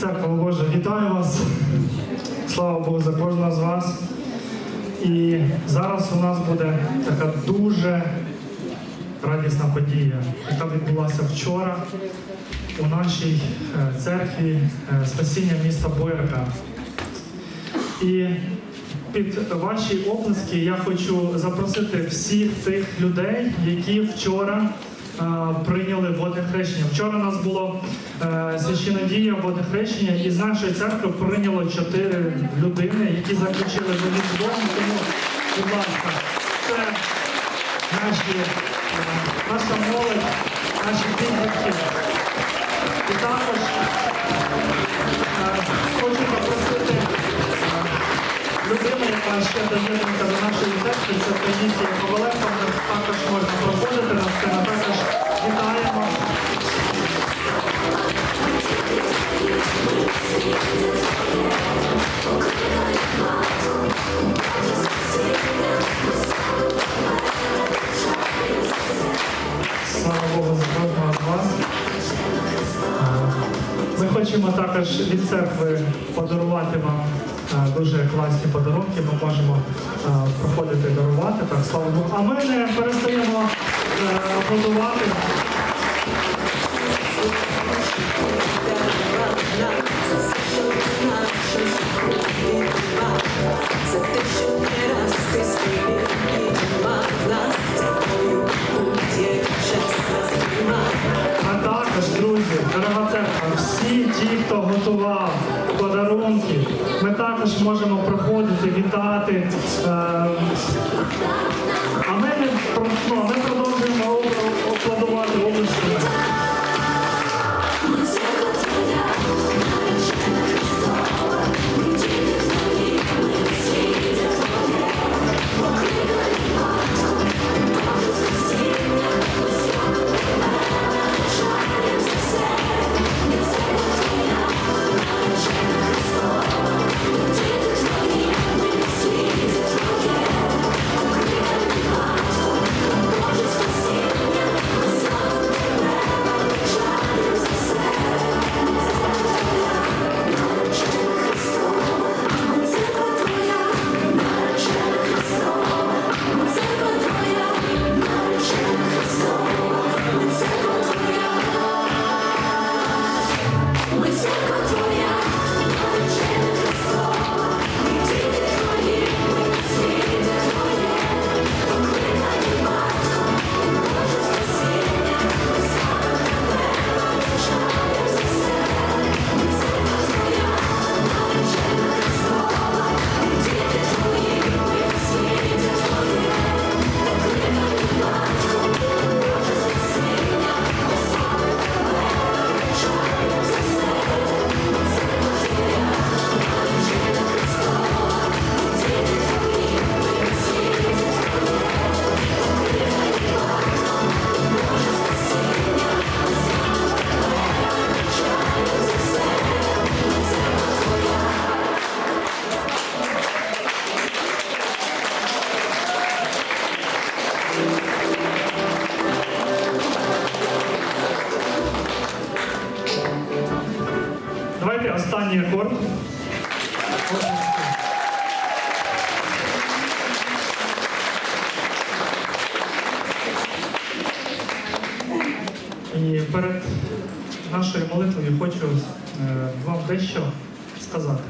Церква Божа, вітаю вас. Слава Богу, за кожного з вас. І зараз у нас буде така дуже радісна подія, яка відбулася вчора у нашій е, церкві е, спасіння міста Бойка. І під ваші оплески я хочу запросити всіх тих людей, які вчора прийняли водне хрещення. Вчора у нас було е, священодія водне хрещення, і з нашої церкви прийняло чотири людини, які заключили з Богом. Тому, будь ласка, це наші, е, наша молодь, наші підлітки. І також е, хочу запросити е, людину, яка ще доєднується до нашої церкви, це Таїсія Коваленко, також можна проходити на сцену, хочемо також від церкви подарувати вам е, дуже класні подарунки. Ми можемо е, проходити дарувати. Так, слава Богу. А ми не перестаємо е, вітати. Е, а ми, про- останній акорд. І перед нашою молитвою хочу е, вам дещо сказати.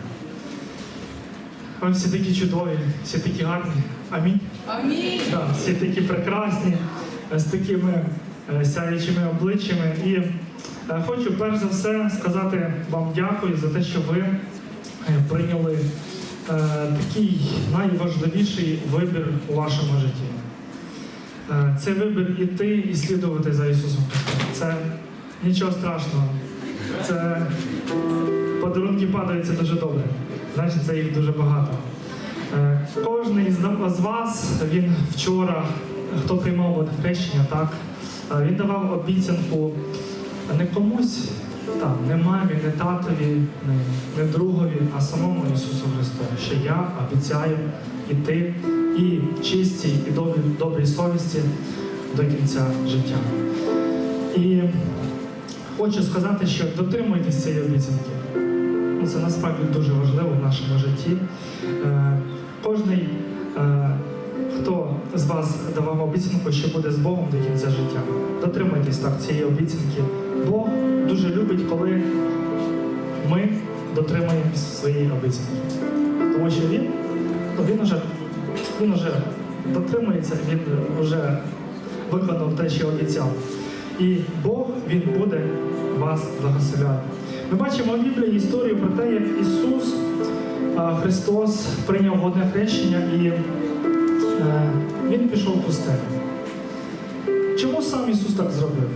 Ви всі такі чудові, всі такі гарні. Амінь. Амінь. Да, всі такі прекрасні, з такими е, сяючими обличчями. І хочу перш за все сказати вам дякую за те, що ви е, прийняли е, такий найважливіший вибір у вашому житті. Е, Це вибір іти і слідувати за Ісусом Христом. Це нічого страшного. Це подарунки падають, це дуже добре. Значить, це їх дуже багато. Е, Кожен з вас, він вчора, хто приймав хрещення, так, е, він давав обіцянку не комусь, там, не мамі, не татові, не, не другові, а самому Ісусу Христу, що я обіцяю іти і чистій, і добрій, добрій совісті до кінця життя. І хочу сказати, що дотримуйтесь цієї обіцянки. ну, це насправді дуже важливо в нашому житті. Е, Кожний, е, з вас давав обіцянку, що буде з Богом до кінця життя, дотримуйтесь так цієї обіцянки. Бог дуже любить, коли ми дотримуємося своєї обіцянки. Тому що він, він уже, він уже дотримується, він вже виконав те, що обіцяв. І Бог він буде вас благословляти. Ми бачимо в Біблії історію про те, як Ісус Христос прийняв водне хрещення і е, Він пішов в пустелю. Чому сам Ісус так зробив?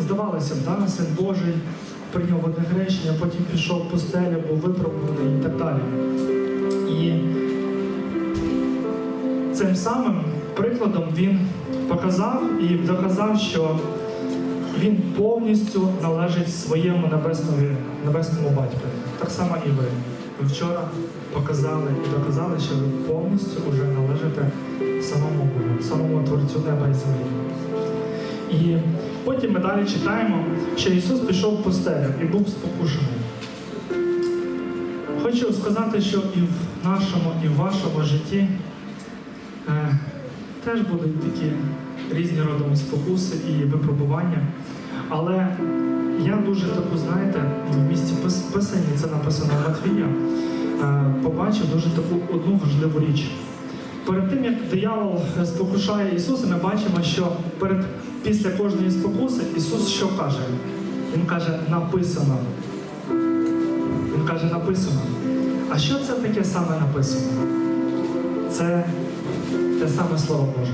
Здавалося б, да, син Божий прийняв водне хрещення, потім пішов в пустелю, був випробуваний і так далі. І цим самим прикладом він показав і доказав, що він повністю належить своєму небесному, небесному батькові. Так само і ви. Ви вчора показали і доказали, що ви повністю вже належите самому Богу, самому Творцю неба і землі. І потім ми далі читаємо, що Ісус пішов пустелю і був спокушений. Хочу сказати, що і в нашому, і в вашому житті е, теж будуть такі різні родом спокуси і випробування. Але я дуже таку, знаєте, в місці пис- писані, це написано Матвія, побачив дуже таку одну важливу річ. Перед тим, як диявол спокушає Ісуса, ми бачимо, що перед, після кожної спокуси Ісус що каже? Він каже, написано. Він каже, написано. А що це таке саме написано? Це те саме Слово Боже.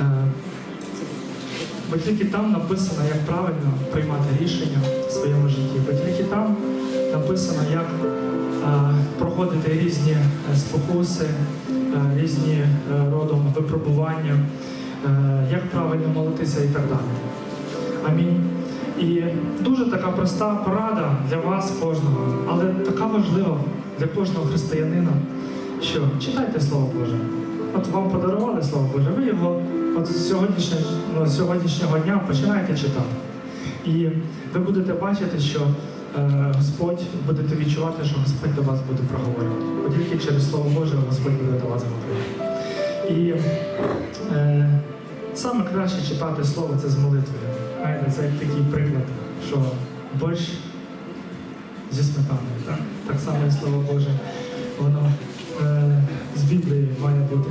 Е, Бо тільки там написано, як правильно приймати рішення в своєму житті. Бо тільки там написано, як е, проходити різні е, спокуси, е, різні е, родом випробування, як правильно молитися і так далі. Амінь. І дуже така проста порада для вас кожного, але така важлива для кожного християнина, що читайте Слово Боже. От вам подарували Слово Боже, ви його от з сьогоднішнього, ну, сьогоднішнього дня починаєте читати. І ви будете бачити, що Господь будете відчувати, що Господь до вас буде проговорювати. Бо тільки через Слово Боже Господь буде до вас говорити. І е, саме краще читати Слово це з молитвою. Знаєте, це такий приклад, що борщ зі сметаною. Так, так само і Слово Боже, воно е, з Біблії має бути.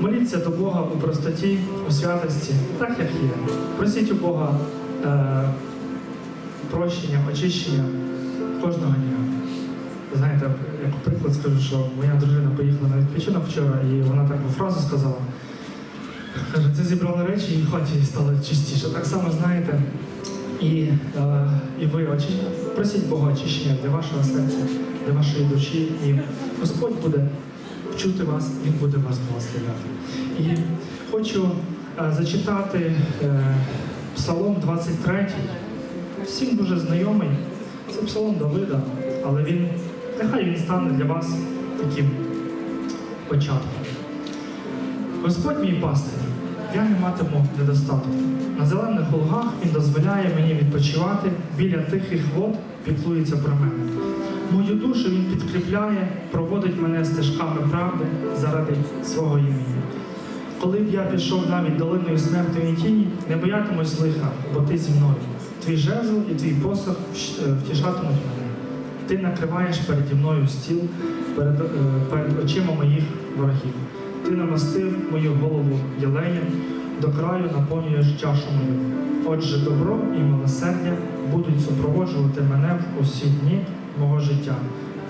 Моліться до Бога у простоті, у святості, так як є. Просіть у Бога е, прощення, очищення кожного дня. Знаєте, як приклад скажу, що моя дружина поїхала на відпочинок вчора, і вона таку фразу сказала. Каже, ти зібрала речі і в хаті стало чистіше. Так само знаєте, і, е, і ви очі... просіть Бога очищення для вашого серця, для вашої душі, і Господь буде чути вас, Він буде вас благословляти. І хочу е, зачитати е, Псалом 23, всім дуже знайомий. Це Псалом Давида, але він, нехай він стане для вас таким початком. Господь мій пастир, я не матиму недостатку. На зелених лугах Він дозволяє мені відпочивати, біля тихих вод піклується про мене. Мою душу Він підкріпляє, проводить мене стежками правди заради свого імені. Коли б я пішов навіть долиною смертної тіні, не боятимусь лиха, бо ти зі мною. Твій жезл і твій посох е, втішатимуть мене. Ти накриваєш переді мною стіл перед, е, перед очима моїх ворогів. Ти намастив мою голову єлеєм, до краю наповнюєш чашу мою. Отже, добро і милосердя будуть супроводжувати мене в усі дні мого життя.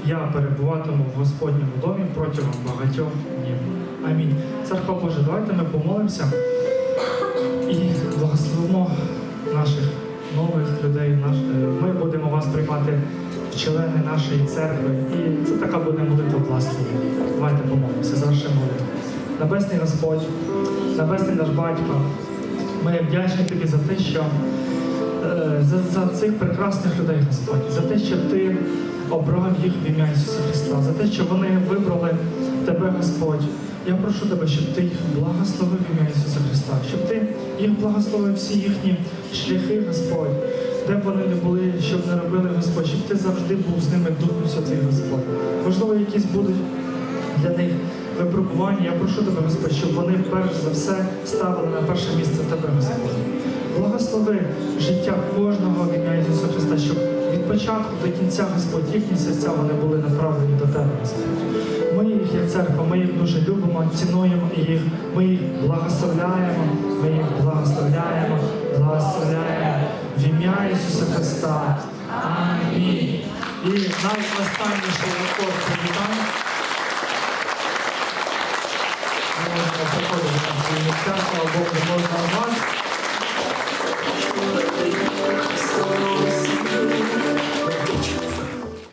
Я перебуватиму в Господньому домі протягом багатьох днів. Амінь. Церква Божа, давайте ми помолимося і благословимо наших нових людей. Е, Ми будемо вас приймати в члени нашої церкви. І це така буде молитва благословення. Давайте помолимося, завершимо молитву. Небесний Господь, Небесний наш Батько, ми вдячні тобі за те, що е, за, за цих прекрасних людей, Господь, за те, що ти обрав їх в ім'я Ісуса Христа, за те, що вони вибрали тебе, Господь. Я прошу тебе, щоб ти їх благословив ім'я Ісуса Христа, щоб ти їх благословив всі їхні шляхи, Господь. де б вони не були, що б не робили, Господь, щоб ти завжди був з ними Духом Святий, Господь. Можливо, якісь будуть для них випробування. Я прошу тебе, Господь, щоб вони перш за все ставили на перше місце тебе, Господь. Благослови життя кожного в ім'я Ісуса Христа, щоб від початку до кінця, Господь, їхні серця вони були направлені до тебе, Господь. Ми їх як церква, ми їх дуже любимо, цінуємо їх, ми їх благословляємо, ми їх благословляємо, благословляємо в ім'я Ісуса Христа. Амінь. І найостанніший акорд привітання. Можемо на місця, слава Богу, з вас.